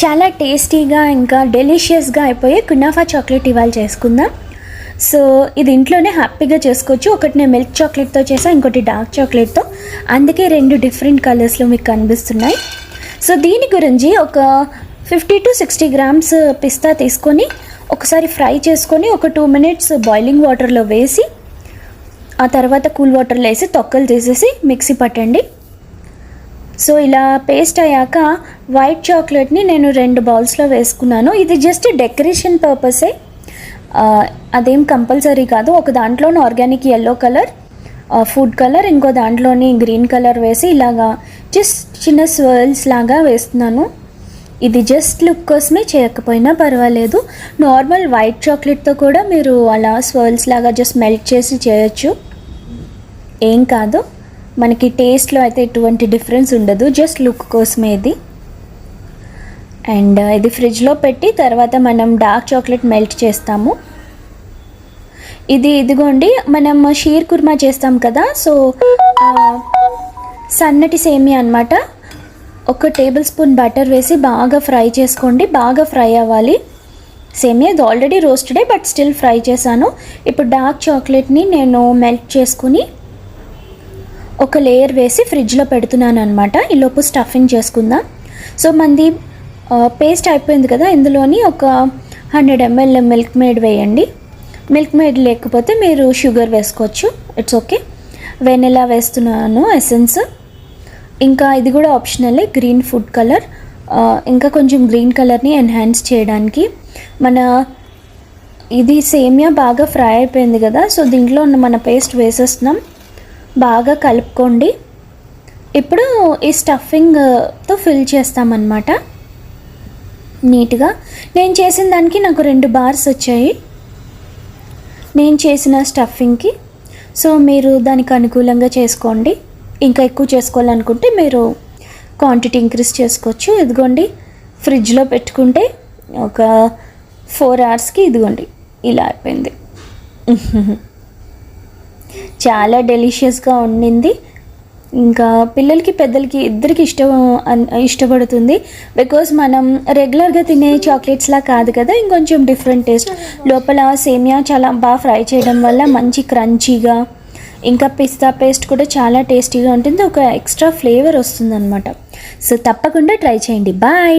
చాలా టేస్టీగా ఇంకా డెలిషియస్గా అయిపోయే కునాఫా చాక్లెట్ ఇవాళ చేసుకుందాం. సో ఇది ఇంట్లోనే హ్యాపీగా చేసుకోవచ్చు. ఒకటి నేను మిల్క్ చాక్లెట్తో చేసా ఇంకోటి డార్క్ చాక్లెట్తో. అందుకే రెండు డిఫరెంట్ కలర్స్లో మీకు కనిపిస్తున్నాయి. సో దీని గురించి ఒక ఫిఫ్టీ టు సిక్స్టీ గ్రామ్స్ పిస్తా తీసుకొని ఒకసారి ఫ్రై చేసుకొని ఒక టూ మినిట్స్ బాయిలింగ్ వాటర్లో వేసి ఆ తర్వాత కూల్ వాటర్లో వేసి తొక్కలు తీసేసి మిక్సీ పట్టండి. సో ఇలా పేస్ట్ అయ్యాక వైట్ చాక్లెట్ని నేను రెండు బౌల్స్లో వేసుకున్నాను. ఇది జస్ట్ డెకరేషన్ పర్పసే అదేం కంపల్సరీ కాదు. ఒక దాంట్లోని organic yellow colour food colour ఇంకో దాంట్లోని గ్రీన్ కలర్ వేసి ఇలాగా జస్ట్ చిన్న స్వర్ల్స్ లాగా వేస్తున్నాను. ఇది జస్ట్ లుక్ కోసమే చేయకపోయినా పర్వాలేదు. నార్మల్ వైట్ చాక్లెట్తో కూడా మీరు అలా స్వర్ల్స్ లాగా జస్ట్ మెల్ట్ చేసి చేయొచ్చు. ఏం కాదు. మనకి టేస్ట్లో అయితే ఎటువంటి డిఫరెన్స్ ఉండదు. జస్ట్ లుక్ కోసమే ఇది. అండ్ uh, ఇది ఫ్రిడ్జ్లో పెట్టి తర్వాత మనం డార్క్ చాక్లెట్ మెల్ట్ చేస్తాము. ఇది ఇదిగోండి మనం షీర్ కుర్మా చేస్తాం కదా సో uh, సన్నటి సేమియా అనమాట ఒక టేబుల్ స్పూన్ బటర్ వేసి బాగా ఫ్రై చేసుకోండి. బాగా ఫ్రై అవ్వాలి. సేమియా ఇది ఆల్రెడీ రోస్టెడే బట్ స్టిల్ ఫ్రై చేశాను. ఇప్పుడు డార్క్ చాక్లెట్ని నేను మెల్ట్ చేసుకుని ఒక లేయర్ వేసి ఫ్రిడ్జ్లో పెడుతున్నాను అనమాట ఈలోపు స్టఫింగ్ చేసుకుందాం. సో మంది పేస్ట్ అయిపోయింది కదా ఇందులోని ఒక హండ్రెడ్ ఎంఎల్ మిల్క్ మేడ్ వేయండి. మిల్క్ మేడ్ లేకపోతే మీరు షుగర్ వేసుకోవచ్చు. ఇట్స్ ఓకే వెనిలా వేస్తున్నాను ఎసెన్స్ ఇంకా ఇది కూడా ఆప్షనలే గ్రీన్ ఫుడ్ కలర్ ఇంకా కొంచెం గ్రీన్ కలర్ని ఎన్హాన్స్ చేయడానికి. మన ఇది సేమియా బాగా ఫ్రై అయిపోయింది కదా సో దీంట్లో ఉన్న మన పేస్ట్ వేసేస్తున్నాం. బాగా కలుపుకోండి. ఇప్పుడు ఈ స్టఫింగ్తో uh, ఫిల్ చేస్తామన్నమాట. నీట్గా. నేను చేసిన దానికి నాకు రెండు బార్స్ వచ్చాయి. నేను చేసిన స్టఫింగ్కి సో మీరు దానికి అనుకూలంగా చేసుకోండి. ఇంకా ఎక్కువ చేసుకోవాలనుకుంటే మీరు క్వాంటిటీ ఇంక్రీజ్ చేసుకోవచ్చు. ఇదిగోండి ఫ్రిడ్జ్లో పెట్టుకుంటే ఒక ఫోర్ అవర్స్కి ఇదిగోండి. ఇలా అయిపోయింది. చాలా డెలిషియస్గా ఉండింది. ఇంకా పిల్లలకి పెద్దలకి ఇద్దరికి ఇష్టం ఇష్టపడుతుంది. బికాజ్ మనం రెగ్యులర్గా తినే చాక్లెట్స్లా కాదు కదా ఇంకొంచెం డిఫరెంట్ టేస్ట్. లోపల సేమియా చాలా బాగా ఫ్రై చేయడం వల్ల మంచి క్రంచీగా ఇంకా పిస్తా పేస్ట్ కూడా చాలా టేస్టీగా ఉంటుంది. ఒక ఎక్స్ట్రా ఫ్లేవర్ వస్తుందన్నమాట. సో తప్పకుండా ట్రై చేయండి. బాయ్!